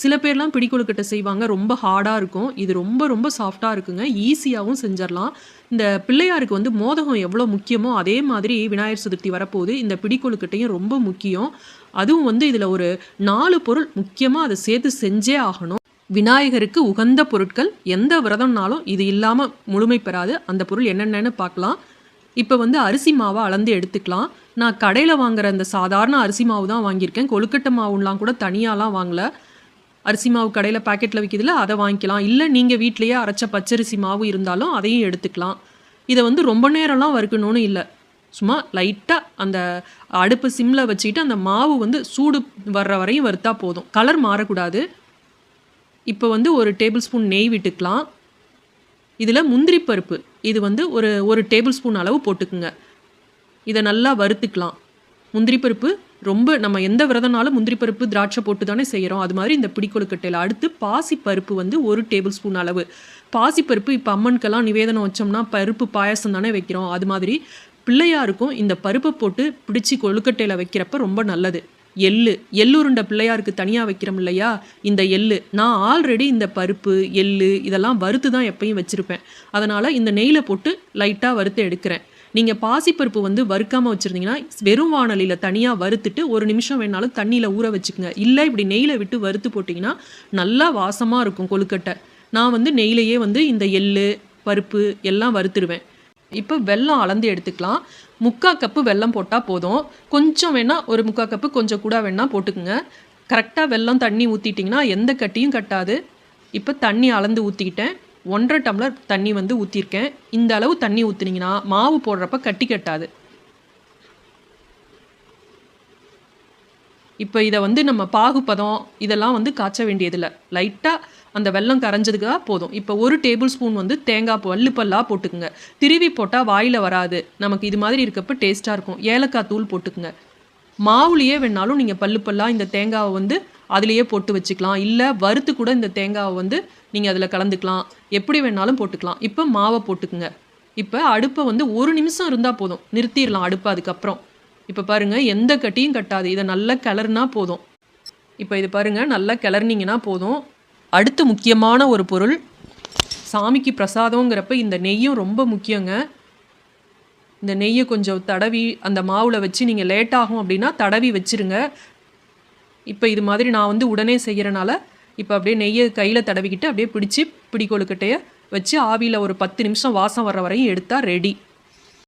சில பேர்லாம் பிடி கொழுக்கட்டை செய்வாங்க. ரொம்ப ஹார்டாக இருக்கும். இது ரொம்ப ரொம்ப சாஃப்டாக இருக்குங்க. ஈஸியாகவும் செஞ்சிடலாம் இந்த பிள்ளையாருக்கு வந்து மோதகம் எவ்வளோ முக்கியமோ அதே மாதிரி விநாயகர் சதுர்த்தி வரப்போகுது. இந்த பிடி கொழுக்கட்டையும் ரொம்ப முக்கியம். அதுவும் வந்து இதில் ஒரு நாலு பொருள் முக்கியமாக அதை சேர்த்து செஞ்சே ஆகணும். விநாயகருக்கு உகந்த பொருட்கள் எந்த விரதம்னாலும் இது இல்லாமல் முழுமை பெறாது. அந்த பொருள் என்னென்னன்னு பார்க்கலாம். இப்போ வந்து அரிசி மாவை அளந்து எடுத்துக்கலாம். நான் கடையில் வாங்குற அந்த சாதாரண அரிசி மாவு தான் வாங்கியிருக்கேன். கொழுக்கட்டை மாவுலாம் கூட தனியாலாம் வாங்கலை. அரிசி மாவு கடையில் பாக்கெட்டில் விற்கிதுல அதை வாங்கிக்கலாம். இல்லை நீங்கள் வீட்டிலேயே அரைச்ச பச்சரிசி மாவு இருந்தாலும் அதையும் எடுத்துக்கலாம். இதை வந்து ரொம்ப நேரம்லாம் வறுக்கணும்னு இல்லை. சும்மா லைட்டாக அந்த அடுப்பு சிம்மில் வச்சுக்கிட்டு அந்த மாவு வந்து சூடு வர்ற வரையும் வறுத்தா போதும். கலர் மாறக்கூடாது. இப்போ வந்து ஒரு டேபிள் ஸ்பூன் நெய் விட்டுக்கலாம். இதில் முந்திரி பருப்பு. இது வந்து ஒரு ஒரு டேபிள் ஸ்பூன் அளவு போட்டுக்குங்க. இதை நல்லா வறுத்துக்கலாம். முந்திரி பருப்பு ரொம்ப நம்ம எந்த விரதனாலும் முந்திரி பருப்பு திராட்சை போட்டு தானே செய்கிறோம் அது மாதிரி இந்த பிடிக்கொழுக்கட்டையில் அடுத்து பாசி பருப்பு வந்து ஒரு டேபிள் ஸ்பூன் அளவு. பாசி பருப்பு இப்போ அம்மனுக்கெல்லாம் நிவேதனம் வச்சோம்னா பருப்பு பாயாசம் தானே வைக்கிறோம். அது மாதிரி பிள்ளையாருக்கும் இந்த பருப்பை போட்டு பிடிச்சி கொழுக்கட்டையில் வைக்கிறப்ப ரொம்ப நல்லது. எள்ளு எள்ளுருண்டை பிள்ளையாருக்கு தனியாக வைக்கிறோம் இல்லையா? இந்த எள்ளு. நான் ஆல்ரெடி இந்த பருப்பு எள்ளு இதெல்லாம் வறுத்து தான் எப்பயும் வச்சுருப்பேன். அதனால் இந்த நெய்யில் போட்டு லைட்டாக வறுத்து எடுக்கிறேன். நீங்கள் பாசிப்பருப்பு வந்து வறுக்காமல் வச்சுருந்தீங்கன்னா வெறும் வானலியில் தனியாக வறுத்துட்டு ஒரு நிமிஷம் வேணாலும் தண்ணியில் ஊற வச்சுக்கோங்க. இல்லை இப்படி நெய்யில் விட்டு வறுத்து போட்டிங்கன்னா நல்லா வாசமாக இருக்கும் கொழுக்கட்டை. நான் வந்து நெய்லையே வந்து இந்த எள்ளு பருப்பு எல்லாம் வறுத்துருவேன். இப்போ வெல்லம் அளந்து எடுத்துக்கலாம். முக்கா கப்பு வெல்லம் போட்டால் போதும். கொஞ்சம் வேணால் ஒரு முக்கா கப்பு கொஞ்சம் கூட வேணால் போட்டுக்குங்க. கரெக்டாக வெல்லம் தண்ணி ஊற்றிட்டிங்கன்னா எந்த கட்டியும் கட்டாது. இப்போ தண்ணி அளந்து ஊற்றிக்கிட்டேன் ஒன்றரை டம்ளர் தண்ணி வந்து ஊற்றிருக்கேன் இந்த அளவு தண்ணி ஊற்றுனீங்கன்னா மாவு போடுறப்ப கட்டி கட்டாது. இப்போ இதை வந்து நம்ம பாகுப்பதம் இதெல்லாம் வந்து காய்ச்ச வேண்டியதில்லை. லைட்டாக அந்த வெல்லம் கரைஞ்சதுக்காக போதும். இப்போ ஒரு டேபிள் ஸ்பூன் வந்து தேங்காய் பல்லு பல்லாக போட்டுக்குங்க. திருவி போட்டால் வாயில் வராது. நமக்கு இது மாதிரி இருக்கப்போ டேஸ்ட்டாக இருக்கும். ஏலக்காய் தூள் போட்டுக்குங்க. மாவுலேயே வேணாலும் நீங்கள் பல்லு பல்லாக இந்த தேங்காவை வந்து அதுலேயே போட்டு வச்சுக்கலாம். இல்லை வறுத்து கூட இந்த தேங்காவை வந்து நீங்கள் அதில் கலந்துக்கலாம். எப்படி வேணாலும் போட்டுக்கலாம். இப்போ மாவை போட்டுக்குங்க. இப்போ அடுப்பை வந்து ஒரு நிமிஷம் இருந்தால் போதும். நிறுத்திடலாம் அடுப்பை அதுக்கப்புறம். இப்போ பாருங்கள் எந்த கட்டியும் கட்டாது. இதை நல்லா கிளறுனா போதும். இப்போ இது பாருங்கள் நல்லா கிளறினீங்கன்னா போதும். அடுத்து முக்கியமான ஒரு பொருள் சாமிக்கு பிரசாதங்கிறப்ப இந்த நெய்யும் ரொம்ப முக்கியங்க. இந்த நெய்யை கொஞ்சம் தடவி அந்த மாவில் வச்சு நீங்கள் லேட் ஆகும் அப்படின்னா தடவி வச்சுருங்க. இப்போ இது மாதிரி நான் வந்து உடனே செய்கிறனால இப்போ அப்படியே நெய்யை கையில் தடவிக்கிட்டு அப்படியே பிடிச்சி பிடி கொழுக்கட்டையை வச்சு ஆவியில் ஒரு பத்து நிமிஷம் வாசம் வர்ற வரையும் எடுத்தால் ரெடி